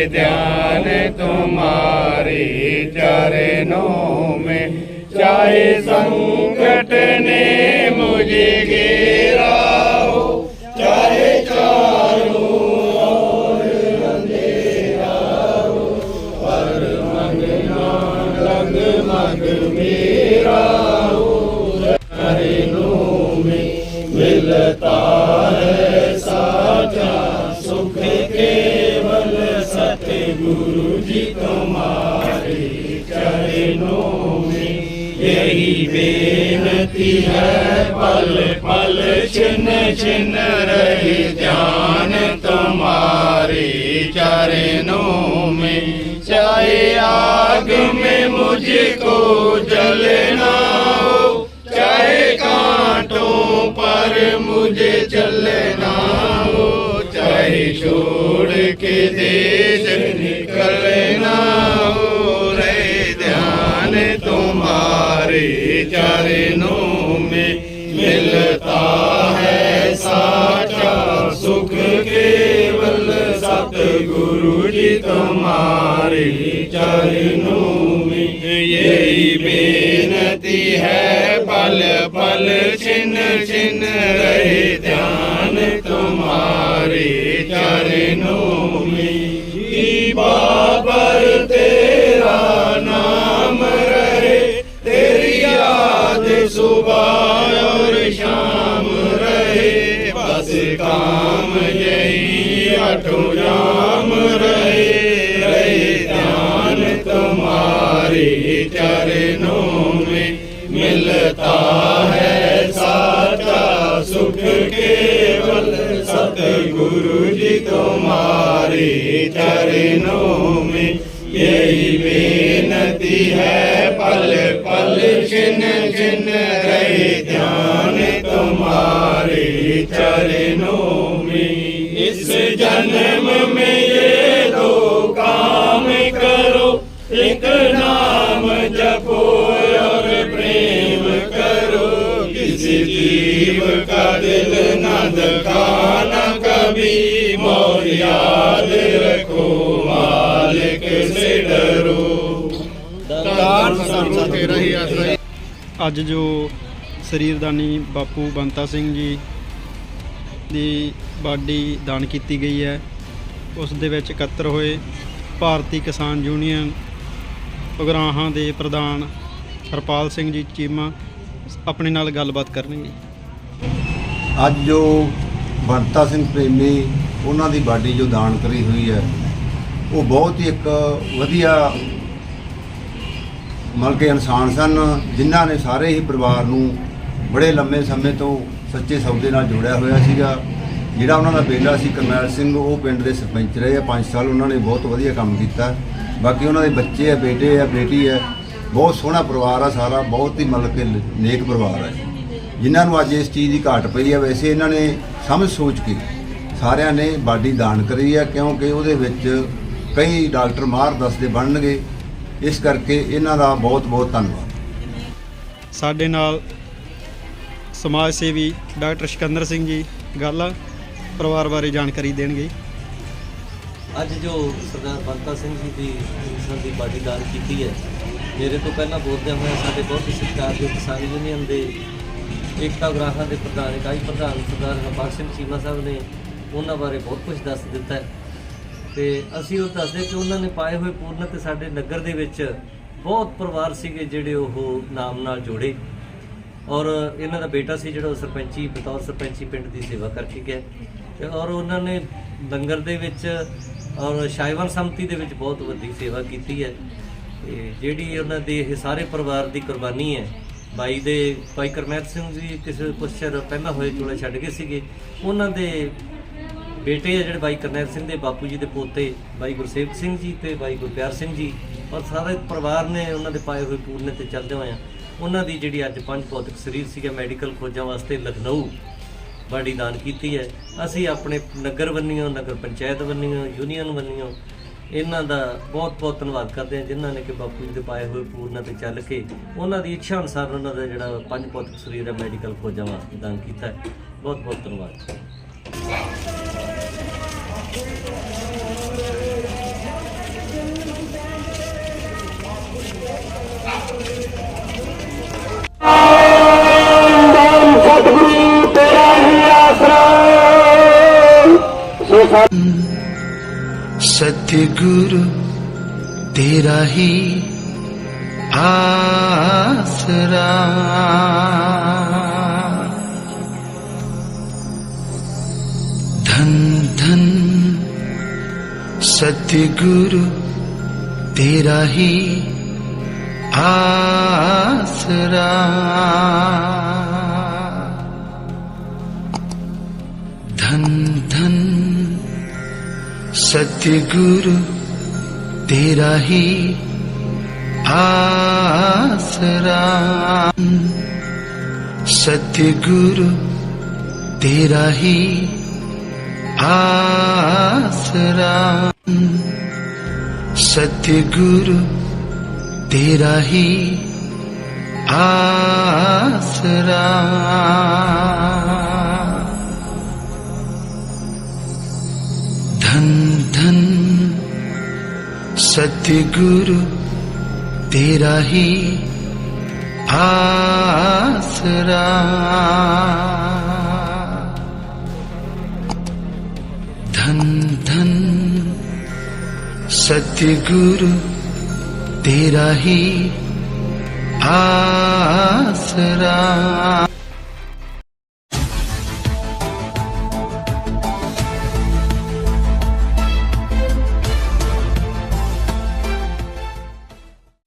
रहे ध्यान तुम्हारे चरणों में चाहे संकट ने यही बेनती है पल पल छिन छिन रहे ध्यान तुम्हारे चरणों में चाहे आग में मुझको जलना हो चाहे कांटों पर मुझे चलना हो चाहे छोड़ के देश निकलना हो रे ध्यान तुम्हारे चरणों में मिलता है साचा सुख केवल सतगुरु जी तुम्हारे चरणों में यही बेनती है पल पल छिन छिन रहे ध्यान तुम्हारे चरणों में कि बाबर चरणों में मिलता है साचा सुख केवल सतगुरु जी तुम्हारे चरणों में यही बेनती है पल पल छिन छिन रहे ध्यान तुम्हारे चरणों में इस जन्म में जीव का दिल न दुखाना कभी मोर याद रखो मालिक से डरो ਦਾਨ ਸਾਨੂੰ ਤੇਰਾ ਹੀ ਆਸਰਾ ਅੱਜ ਜੋ ਸਰੀਰਦਾਨੀ ਬਾਪੂ ਬੰਤਾ ਸਿੰਘ ਜੀ ਦੀ ਬਾਡੀ ਦਾਨ ਕੀਤੀ ਗਈ ਹੈ ਉਸ ਦੇ ਵਿੱਚ ਇਕੱਤਰ ਹੋਏ ਭਾਰਤੀ ਕਿਸਾਨ ਯੂਨੀਅਨ ਉਗਰਾਹਾਂ ਦੇ ਪ੍ਰਧਾਨ ਹਰਪਾਲ ਸਿੰਘ ਜੀ ਚੀਮਾ ਆਪਣੇ ਨਾਲ ਗੱਲਬਾਤ ਕਰਨਗੇ। ਅੱਜ ਜੋ ਬੰਤਾ ਸਿੰਘ ਪ੍ਰੇਮੀ ਉਹਨਾਂ ਦੀ ਬਾਡੀ ਜੋ ਦਾਨ ਕਰੀ ਹੋਈ ਹੈ, ਉਹ ਬਹੁਤ ਹੀ ਇੱਕ ਵਧੀਆ ਮਤਲਬ ਕਿ ਇਨਸਾਨ ਸਨ, ਜਿਨ੍ਹਾਂ ਨੇ ਸਾਰੇ ਹੀ ਪਰਿਵਾਰ ਨੂੰ ਬੜੇ ਲੰਮੇ ਸਮੇਂ ਤੋਂ ਸੱਚੇ ਸੌਦੇ ਨਾਲ ਜੋੜਿਆ ਹੋਇਆ ਸੀਗਾ। ਜਿਹੜਾ ਉਹਨਾਂ ਦਾ ਬੇਟਾ ਸੀ ਕਰਨੈਲ ਸਿੰਘ, ਉਹ ਪਿੰਡ ਦੇ ਸਰਪੰਚ ਰਹੇ ਆ 5 ਸਾਲ ਉਹਨਾਂ ਨੇ ਬਹੁਤ ਵਧੀਆ ਕੰਮ ਕੀਤਾ। ਬਾਕੀ ਉਹਨਾਂ ਦੇ ਬੱਚੇ ਆ, ਬੇਟੇ ਆ, ਬੇਟੀ ਹੈ ਬਹੁਤ ਸੋਹਣਾ ਪਰਿਵਾਰ ਆ ਸਾਰਾ ਬਹੁਤ ਹੀ ਮਤਲਬ ਕਿ ਨੇਕ ਪਰਿਵਾਰ ਹੈ ਜਿਨ੍ਹਾਂ ਨੂੰ ਅੱਜ ਇਸ ਚੀਜ਼ ਦੀ ਘਾਟ ਪਈ ਹੈ ਵੈਸੇ ਇਹਨਾਂ ਨੇ ਸਮਝ ਸੋਚ ਕੇ ਸਾਰਿਆਂ ਨੇ ਬਾਡੀ ਦਾਨ ਕਰੀ ਹੈ ਕਿਉਂਕਿ ਉਹਦੇ ਵਿੱਚ ਕਈ ਡਾਕਟਰ ਮਾਰ ਦੱਸਦੇ ਬਣਨਗੇ। ਇਸ ਕਰਕੇ ਇਹਨਾਂ ਦਾ ਬਹੁਤ ਬਹੁਤ ਧੰਨਵਾਦ। ਸਾਡੇ ਨਾਲ ਸਮਾਜ ਸੇਵੀ ਡਾਕਟਰ ਸਿਕੰਦਰ ਸਿੰਘ ਜੀ ਗੱਲ ਪਰਿਵਾਰ ਬਾਰੇ ਜਾਣਕਾਰੀ ਦੇਣਗੇ। ਅੱਜ ਜੋ ਸਰਦਾਰ ਬੰਤਾ ਸਿੰਘ ਜੀ ਦੀ ਇਨਸਾਨ ਦੀ ਬਾਡੀ ਦਾਨ ਕੀਤੀ ਹੈ ਮੇਰੇ ਤੋਂ ਪਹਿਲਾਂ ਬੋਲਦਿਆਂ ਹੋਇਆ ਸਾਡੇ ਬਹੁਤ ਹੀ ਸਤਿਕਾਰਯੋਗ ਕਿਸਾਨ ਯੂਨੀਅਨ ਦੇ ਏਕਤਾ ਉਗਰਾਹਾਂ ਦੇ ਪ੍ਰਧਾਨ, ਇਕਾਈ ਪ੍ਰਧਾਨ, ਸਰਦਾਰ ਹਰਪਾਲ ਸਿੰਘ ਚੀਮਾ ਸਾਹਿਬ ਨੇ ਉਹਨਾਂ ਬਾਰੇ ਬਹੁਤ ਕੁਝ ਦੱਸ ਦਿੱਤਾ ਹੈ। ਤੇ ਅਸੀਂ ਉਹ ਦੱਸਦੇ ਕਿ ਉਹਨਾਂ ਨੇ ਪਾਏ ਹੋਏ ਪੂਰਨ ਤੇ ਸਾਡੇ ਨਗਰ ਦੇ ਵਿੱਚ ਬਹੁਤ ਪਰਿਵਾਰ ਸੀਗੇ ਜਿਹੜੇ ਉਹ ਨਾਮ ਨਾਲ ਜੋੜੇ। ਔਰ ਇਹਨਾਂ ਦਾ ਬੇਟਾ ਸੀ ਜਿਹੜਾ ਉਹ ਸਰਪੰਚੀ, ਬਤੌਰ ਸਰਪੰਚੀ ਪਿੰਡ ਦੀ ਸੇਵਾ ਕਰਕੇ ਗਿਆ। ਤੇ ਔਰ ਉਹਨਾਂ ਨੇ ਲੰਗਰ ਦੇ ਵਿੱਚ ਔਰ ਸ਼ਾਇਵਾਨ ਸੰਮਤੀ ਦੇ ਵਿੱਚ ਬਹੁਤ ਵੱਡੀ ਸੇਵਾ ਕੀਤੀ ਹੈ। ਤੇ ਜਿਹੜੀ ਉਹਨਾਂ ਦੇ ਇਹ ਸਾਰੇ ਪਰਿਵਾਰ ਦੀ ਕੁਰਬਾਨੀ ਹੈ, ਬਾਈ ਦੇ ਬਾਈ ਕਰਮੈਤ ਸਿੰਘ ਜੀ ਕਿਸੇ ਕੁਛ ਪਹਿਲਾਂ ਹੋਏ ਚੋਲੇ ਛੱਡ ਗਏ ਸੀਗੇ, ਉਹਨਾਂ ਦੇ ਬੇਟੇ ਆ ਜਿਹੜੇ ਬਾਈ ਕਰਨੈਲ ਸਿੰਘ ਦੇ, ਬਾਪੂ ਜੀ ਦੇ ਪੋਤੇ, ਬਾਈ ਗੁਰਸੇਵਕ ਸਿੰਘ ਜੀ ਤੇ ਬਾਈ ਗੁਰਪਿਆਰ ਸਿੰਘ ਜੀ, ਔਰ ਸਾਰੇ ਪਰਿਵਾਰ ਨੇ ਉਹਨਾਂ ਦੇ ਪਾਏ ਹੋਏ ਪੂਰਨੇ ਤੇ ਚੱਲਦੇ ਹੋਏ ਆ। ਉਹਨਾਂ ਦੀ ਜਿਹੜੀ ਅੱਜ ਪੰਜ ਭੌਤਿਕ ਸਰੀਰ ਸੀਗਾ, ਮੈਡੀਕਲ ਖੋਜਾਂ ਵਾਸਤੇ ਲਖਨਊ ਬਾਡੀ ਦਾਨ ਕੀਤੀ ਹੈ। ਅਸੀਂ ਆਪਣੇ ਨਗਰ ਵੰਨੀਓ ਨਗਰ ਪੰਚਾਇਤ ਵੰਨੀਓ ਯੂਨੀਅਨ ਵੰਨੀਓ ਇਹਨਾਂ ਦਾ ਬਹੁਤ ਬਹੁਤ ਧੰਨਵਾਦ ਕਰਦੇ ਹਾਂ ਜਿਨ੍ਹਾਂ ਨੇ ਕਿ ਬਾਪੂ ਜੀ ਦੇ ਪਾਏ ਹੋਏ ਪੂਰਨਾਂ ਤੇ ਚੱਲ ਕੇ ਉਹਨਾਂ ਦੀ ਇੱਛਾ ਅਨੁਸਾਰ ਉਹਨਾਂ ਦਾ ਜਿਹੜਾ ਪੰਜ ਪੌਤਿਕ ਸਰੀਰ ਹੈ ਮੈਡੀਕਲ ਖੋਜਾਂ ਵਾਸਤੇ ਦਾਨ ਕੀਤਾ ਬਹੁਤ ਬਹੁਤ ਧੰਨਵਾਦ। ਸਤਿਗੁਰੂ ਤੇਰਾ ਹੀ ਆਸਰਾ। ਧੰ ਧੰ ਸਤਿਗੁਰੂ ਤੇਰਾ ਹੀ ਆਸਰਾ। ਧੰ ਧੰ ਸਤਿਗੁਰੂ ਤੇਰਾ ਹੀ ਆਸਰਾ। ਸਤਿਗੁਰੂ ਤੇਰਾ ਹੀ ਆਸਰਾ। ਸਤਿਗੁਰੂ ਤੇਰਾ ਹੀ ਆਸਰਾ। ਸਤਿ ਗੁਰੂ ਤੇਰਾ ਹੀ ਆਸਰਾ। ਧਨ ਧਨ ਸਤਿ ਗੁਰੂ ਤੇਰਾ ਹੀ ਆਸਰਾ।